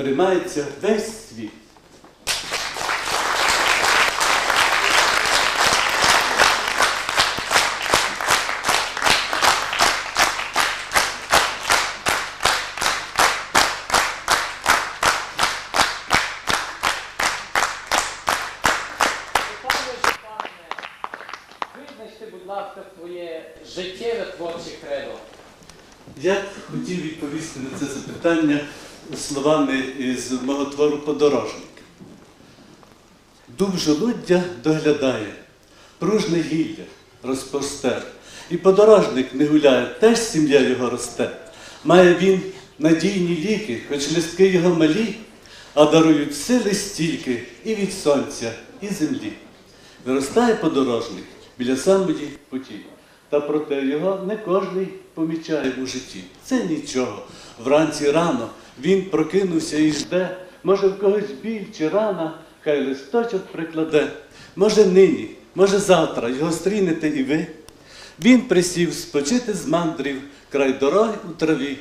тримається весь світ. Життєве творче кредо. Я хотів відповісти на це запитання словами із мого твору Подорожник. Дуб жолуддя доглядає, пружне гілля розпостер, і подорожник не гуляє, теж сім'я його росте. Має він надійні ліки, хоч листки його малі, а дарують сили стільки і від сонця, і землі. Виростає подорожник біля самої путі. Та проте його не кожний помічає у житті. Це нічого. Вранці рано він прокинувся і жде. Може, в когось біль чи рана, хай листочок прикладе. Може, нині, може, завтра його стрінете і ви. Він присів спочити з мандрів край дороги у траві.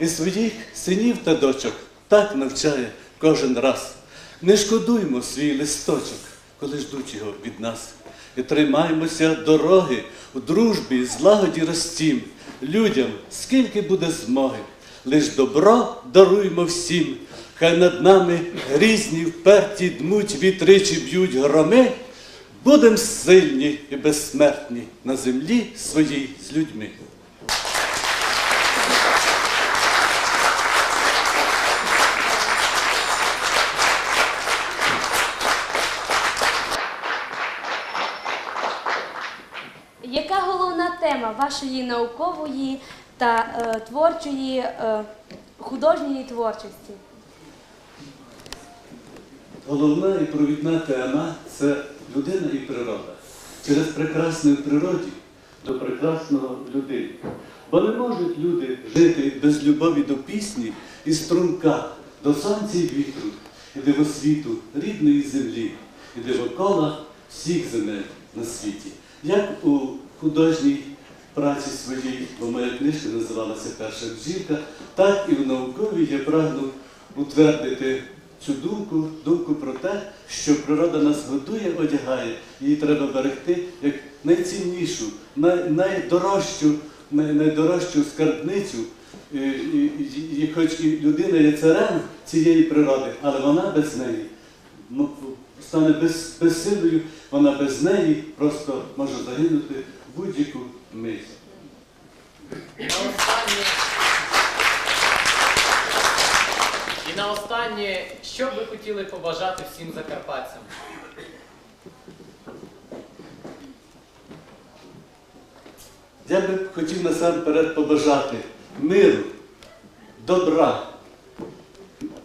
І своїх синів та дочок так навчає кожен раз. Не шкодуймо свій листочок, коли ждуть його від нас. І тримаймося дороги у дружбі, злагоді ростім, людям, скільки буде змоги. Лиш добро даруймо всім, хай над нами грізні, вперті дмуть вітри чи б'ють громи, будем сильні і безсмертні на землі своїй з людьми. Яка головна тема вашої наукової та е, творчої е, художньої творчості? Головна і провідна тема це людина і природа. Через прекрасне в природі до прекрасного в людині. Бо не можуть люди жити без любові до пісні і струнка, до сонця і вітру, і дивосвіту рідної землі, і дивокола всіх земель на світі. Як у художній праці своїй, бо моя книжка називалася Перша жінка, так і в науковій я прагну утвердити цю думку, думку про те, що природа нас годує, одягає, її треба берегти як найціннішу, най, найдорожчу, най, найдорожчу скарбницю. І, і, і, і хоч і людина є царем цієї природи, але вона без неї стане без, безсилою, вона без неї просто може загинути будь-яку мить. І на останнє, що б ви хотіли побажати всім закарпатцям? Я би хотів насамперед побажати миру, добра, е,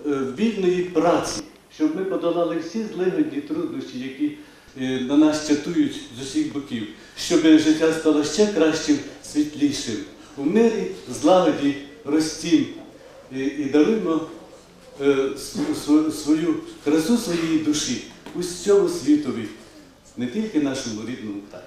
вільної праці, щоб ми подолали всі злигодні труднощі, які е, на нас чатують з усіх боків, щоб життя стало ще кращим, світлішим. У мирі, злагоді, ростім і, даруємо е, св- св- свою красу своєї душі усьому світові, не тільки нашому рідному краї.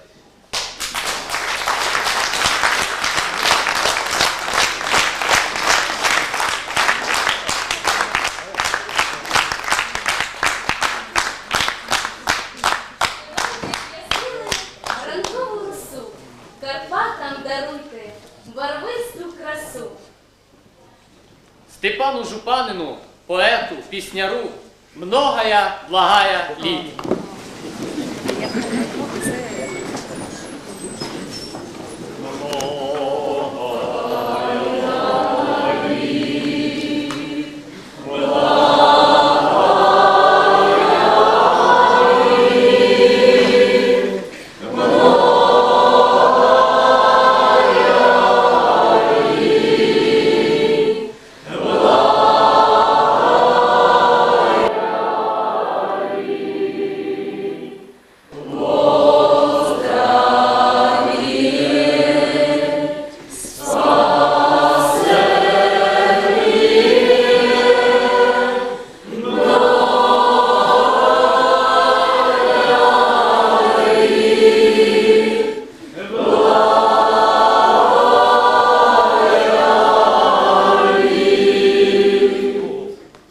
Степану Жупанину, поету, пісняру, многая, благая літ.